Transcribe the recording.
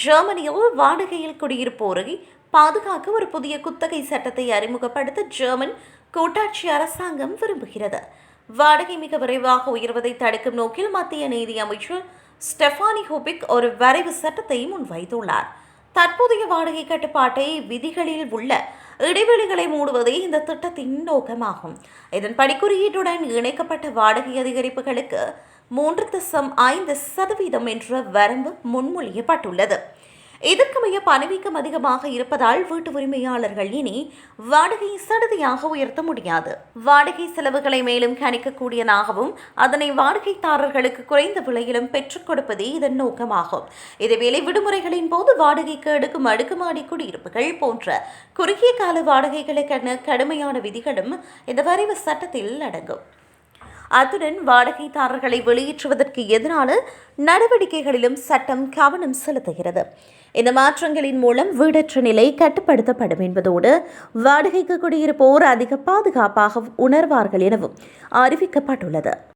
ஜெர்மனியில் வாடகையில் குடியிருப்போரை பாதுகாக்க ஒரு புதிய குத்தகை சட்டத்தை அறிமுகப்படுத்த ஜெர்மன் கூட்டாட்சி அரசாங்கம் விரும்புகிறது. வாடகை மிக விரைவாக உயர்வதை தடுக்கும் நோக்கில் மத்திய நீதி அமைச்சர் ஸ்டெஃபானி ஹூபிக் ஒரு வரைவு சட்டத்தை முன்வைத்துள்ளார். தற்போதைய வாடகை கட்டுப்பாட்டை விதிகளில் உள்ள இடைவெளிகளை மூடுவதே இந்த திட்டத்தின் நோக்கமாகும். இதன்படி குறியீட்டுடன் இணைக்கப்பட்ட வாடகை அதிகரிப்புகளுக்கு மூன்று தசம் ஐந்து சதவீதம் என்ற வரம்பு முன்மொழியப்பட்டுள்ளது. இதற்கமைய பணவீக்கம் அதிகமாக இருப்பதால் வீட்டு உரிமையாளர்கள் இனி வாடகையை சடுதியாக உயர்த்த முடியாது. வாடகை செலவுகளை மேலும் கணிக்கக்கூடியதாகவும் அதனை வாடகைதாரர்களுக்கு குறைந்த விலையிலும் பெற்றுக் கொடுப்பதே இதன் நோக்கமாகும். இதேவேளை விடுமுறைகளின் போது வாடகைக்கு எடுக்கும் அடுக்குமாடி குடியிருப்புகள் போன்ற குறுகிய கால வாடகைகளுக்கான கடுமையான விதிகளும் இந்த வரைவு சட்டத்தில் அடங்கும். அத்துடன் வாடகைதாரர்களை வெளியேற்றுவதற்கு எதிரான நடவடிக்கைகளிலும் சட்டம் கவனம் செலுத்துகிறது. இந்த மாற்றங்களின் மூலம் வீடற்ற நிலை கட்டுப்படுத்தப்படும் என்பதோடு வாடகைக்கு குடியிருப்போர் அதிக பாதுகாப்பாக உணர்வார்கள் எனவும் அறிவிக்கப்பட்டுள்ளது.